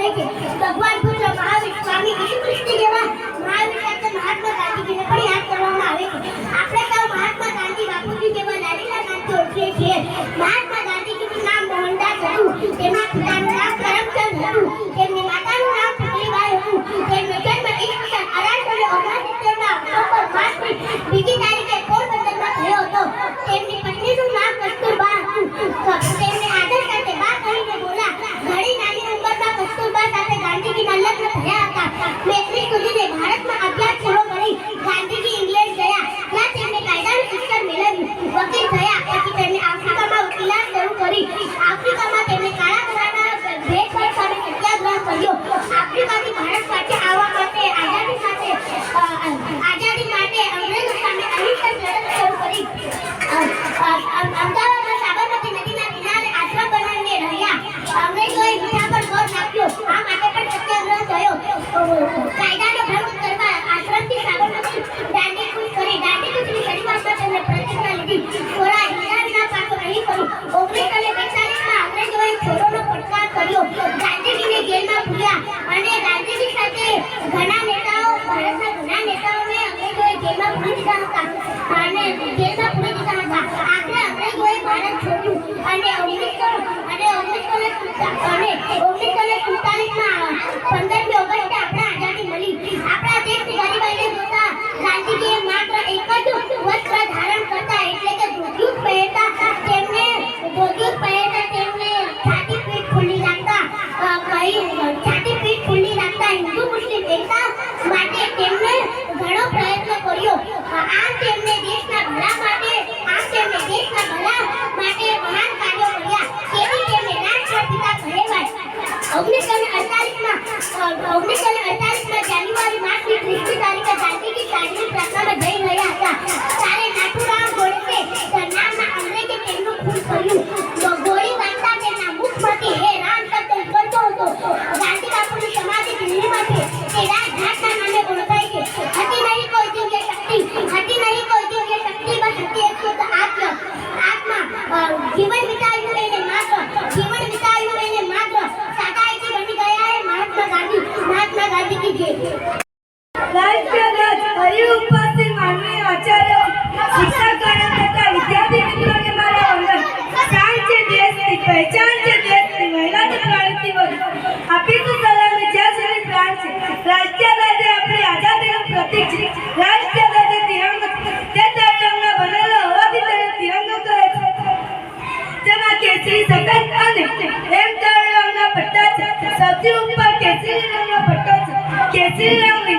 लेकिन भगवान बुद्ध महावीर स्वामी કાયદાનો ભંગ આશ્રમથી સાબરમતી દાંડી કૂચ કરી. લીધી. સોળા હીરા વિના નહીં કરું. ઓગણીસો ને બેતાલીસમાં અંગ્રેજોએ છોરોનો પડકાર કર્યો. ગાંધીજીને જેલમાં પૂર્યા અને ગાંધીજી સાથે ઘણા નેતાઓ, ભારતના ઘણા નેતાઓને અંગ્રેજોએ જેલમાં પૂરી દીધા હતા. અને જેલમાં પૂરી દીધા હતા. આખરે અંગ્રેજોએ ભારત છોડ્યું. અને ઓગણીસો અને ઓગણીસો અને ઓગણીસો કેસરી સફેદ અને એમ તળવાના પટ્ટા છે. સૌથી ઉપર still